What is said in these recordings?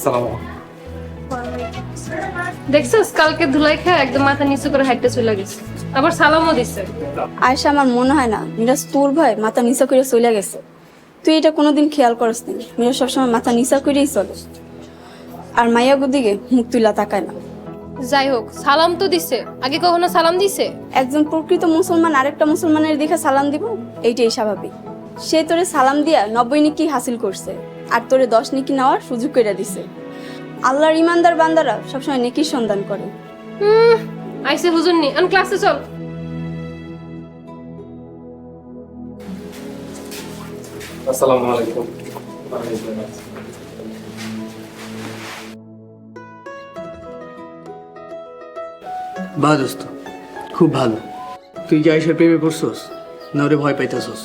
আসসালামু দেখছিস কালকে ধুলাই খেয়ে একদম মাথা নিচু করে হাইটে চলে গেছে। আবার সালামও দিছে। আয়সা আমার মনে হয় না মিরাজ তোর ভয় মাথা নিচা করে চলে গেছে। তুই এটা কোনোদিন খেয়াল করিস নি মিরাজ সবসময় মাথা নিচা করেই চলে। আর মাইয়াগুর দিকে মুখ তুলা তাকায় না। যাই হোক সালাম তো দিছে। আগে কখনো সালাম দিছে? একজন প্রকৃত মুসলমান আরেকটা মুসলমানের দিকে সালাম দিব এইটাই স্বাভাবিক। সে তোরে সালাম দিয়া নব্বই নিকি হাসিল করছে। আর তোরে দশ নেকি নেওয়ার সুযোগ করে দিছে। আল্লাহর ইমানদার বান্দারা সবসময় নেকির সন্ধান করে। আইসে হুজুর নি আন ক্লাসে চল। আসসালামু আলাইকুম। বা দোস্ত খুব ভালো। তুই কি আইসার প্রেমে পড়ছস? না ওরে ভয় পাইতেছস?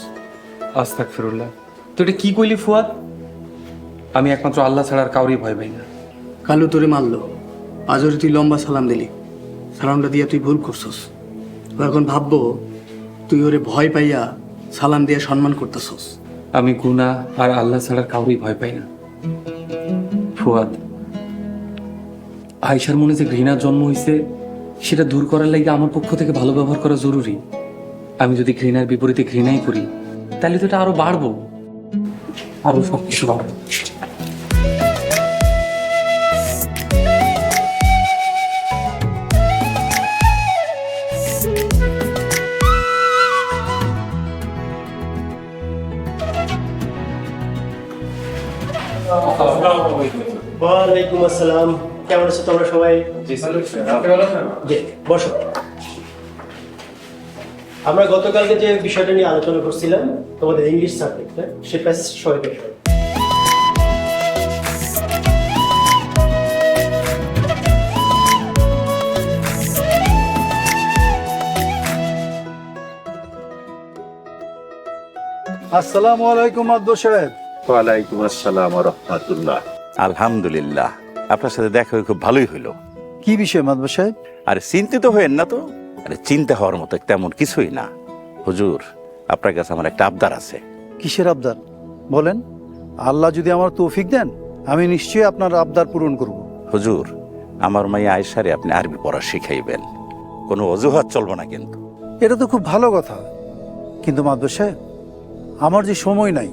আস্তাক ফিরুল্লাহ তুই এটা কি কইলি ফুয়াদ? আমি একমাত্র আল্লাহ ছাড়া আর কাউরই ভয় পাই না। কালু তোরে মারলো। আজ ওরে তুই লম্বা সালাম দিলি সালামটা দিয়ে তুই ভুল করছস। ও এখন ভাববো তুই ওরে ভয় পাইয়া সালাম দিয়ে সম্মান করতেছস। আমি গুনা আর আল্লাহ ছাড়া কাউরই ভয় পাই না। ফুয়াদ আয়সার মনে যে ঘৃণার জন্ম হয়েছে সেটা দূর করার লাগে আমার পক্ষ থেকে ভালো ব্যবহার করা জরুরি। আমি যদি ঘৃণার বিপরীতে ঘৃণাই করি তাহলে তো এটা আরও বাড়বো। আরও সব কিছু বাড়বো। ওয়ালাইকুম আসসালাম। কেমন আছো তোমরা সবাই? জি বসো। আমরা গতকালকে যে বিষয়টা নিয়ে আলোচনা করছিলাম তোমাদের ইংলিশ সাবজেক্টে সে প্যাসেজ সবাই দেখো আসসালামু আলাইকুম আব্দুল সাহেব। ওয়ালাইকুম আসসালাম রহমতুল্লাহ। আলহামদুলিল্লাহ। আপনার সাথে দেখা হয়ে খুব ভালোই হইল কি বিষয় মাদবা সাহেব? আরে চিন্তিত হয়েন না তো? আরে চিন্তা হওয়ার মতো তেমন কিছুই না। হুজুর আপনার কাছে আমার একটা আবদার আছে। কিসের আবদার? বলেন। আল্লাহ যদি আমার তৌফিক দেন আমি নিশ্চয়ই আপনার আবদার পূরণ করব। হুজুর আমার মাইয়া আয়সারে আপনি আরবি পড়া শিখাইবেন। কোনো অজুহাত চলবো না কিন্তু। এটা তো খুব ভালো কথা। কিন্তু মাদবা সাহেব আমার যে সময় নাই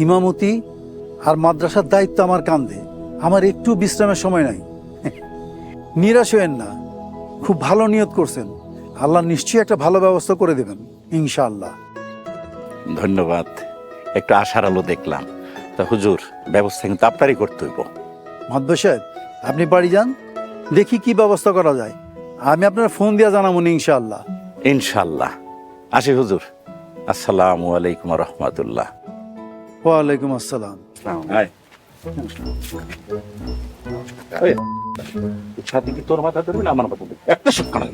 ইমামতি আর মাদ্রাসার দায়িত্ব আমার কান্দে আমার একটু বিশ্রামের সময় নাই। নিরাশ হয়েন না। খুব ভালো নিয়ত করছেন। আল্লাহ নিশ্চয়ই একটা ভালো ব্যবস্থা করে দেবেন ইনশাআল্লাহ। ধন্যবাদ। একটু আশার আলো দেখলাম। তা হুজুর ব্যবস্থা কিন্তু আপনারই করতে হইব। মাদবা সাহেব আপনি বাড়ি যান। দেখি কি ব্যবস্থা করা যায়। আমি আপনার ফোন দিয়ে জানাব ইনশাআল্লাহ। ইনশাল্লাহ আসি হুজুর। আসসালামু আলাইকুম রহমতুল্লাহ। ওয়ালাইকুম আসসালাম। ছাতি কি তোর মাথা ধরবি না আমার মাথা একটা সব কানা